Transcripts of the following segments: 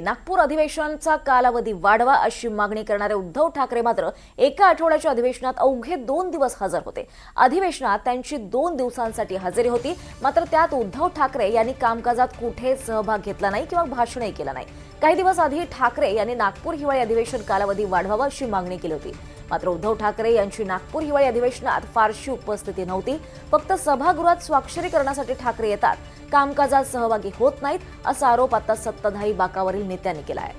नागपूर अधिवेशनाचा कालावधी वाढवा अशी मागणी करणारे उद्धव ठाकरे मात्र एका आठवड्याच्या अधिवेशनात अवघे दोन दिवस हजर होते. अधिवेशनात त्यांची दोन दिवसांसाठी हजेरी होती. मात्र त्यात उद्धव ठाकरे यांनी कामकाजात कुठे सहभाग घेतला नाही किंवा भाषणही केलं नाही. काही दिवस आधी ठाकरे यांनी नागपूर हिवाळी अधिवेशन कालावधी वाढवावा अशी मागणी केली होती. मात्र उद्धव ठाकरे यांची नागपूर हिवाळी अधिवेशनात फारशी उपस्थिती नव्हती. फक्त सभागृहात स्वाक्षरी करण्यासाठी ठाकरे येतात. कामकाजात सहभागी होत नाहीत असा आरोप आता सत्ताधारी बाकावरील नेत्यांनी केला आहे.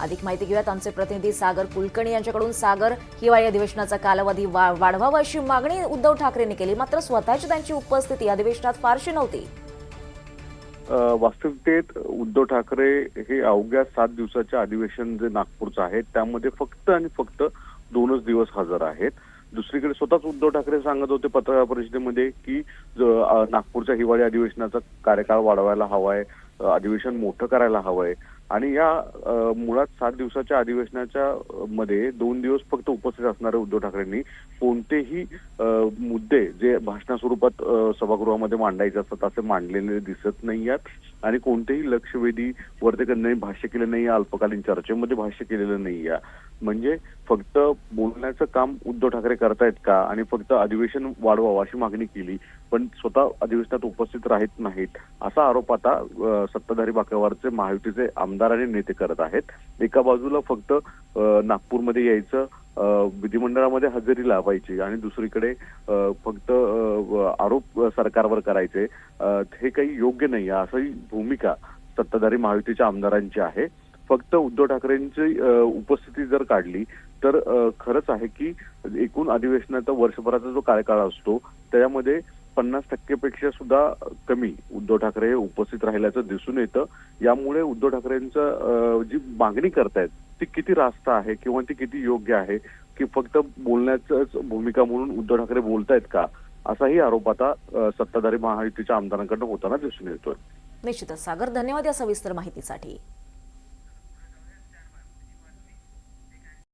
अधिक माहिती घेऊयात. आमचे प्रतिनिधी सागर कुलकर्णी यांच्याकडून. सागर हिवाळी अधिवेशनाचा कालावधी वाढवावा अशी मागणी उद्धव ठाकरेंनी केली. मात्र स्वतःची त्यांची उपस्थिती अधिवेशनात फारशी नव्हती. वास्तविकतेत उद्धव ठाकरे हे अवघ्या सात दिवसाच्या अधिवेशन जे नागपूरचं आहे त्यामध्ये फक्त आणि फक्त दोनच दिवस हजर आहेत. दुसरीकडे स्वतःच उद्धव ठाकरे सांगत होते पत्रकार परिषदेमध्ये की नागपूरच्या हिवाळी अधिवेशनाचा कार्यकाळ वाढवायला हवाय अधिवेशन मोठं करायला हवंय. आणि या मुळात सात दिवसाच्या अधिवेशनाच्या मध्ये दोन दिवस फक्त उपस्थित असणारे उद्धव ठाकरेंनी कोणतेही मुद्दे जे भाषणा स्वरूपात सभागृहामध्ये मांडायचे असतात असे मांडलेले दिसत नाही आहेत आणि कोणतेही लक्षवेधी वर्तकांनी भाष्य केलं नाही अल्पकालीन चर्चेमध्ये भाष्य केलेलं नाही म्हणजे फक्त बोलण्याचं काम उद्धव ठाकरे करतायत का? आणि फक्त अधिवेशन वाढवावं अशी मागणी केली पण स्वतः अधिवेशनात उपस्थित राहत नाहीत. असा आरोप आता सत्ताधारी बाकावरचे महायुतीचे आमदार आणि नेते करत आहेत. एका बाजूला फक्त नागपूरमध्ये यायचं विधिमंडळामध्ये हजेरी लावायची आणि दुसरीकडे फक्त आरोप सरकारवर करायचे. हे काही योग्य नाही. आहे असंही भूमिका सत्ताधारी महायुतीच्या आमदारांची आहे. फक्त उद्धव ठाकरेंची उपस्थिती जर काढली तर खरंच आहे की एकूण अधिवेशनाचा वर्षभराचा जो कार्यकाळ असतो त्यामध्ये पन्नास टक्केपेक्षा सुद्धा कमी उद्धव ठाकरे हे उपस्थित राहिल्याचं दिसून येतं. यामुळे उद्धव ठाकरेंचं जी मागणी करतायत ती किती रास्त आहे किंवा ती किती योग्य आहे की फक्त बोलण्याच भूमिका म्हणून उद्धव ठाकरे बोलतायत का असाही आरोप आता सत्ताधारी महायुतीच्या आमदारांकडून होताना दिसून येतोय. निश्चितच. सागर धन्यवाद या सविस्तर माहितीसाठी.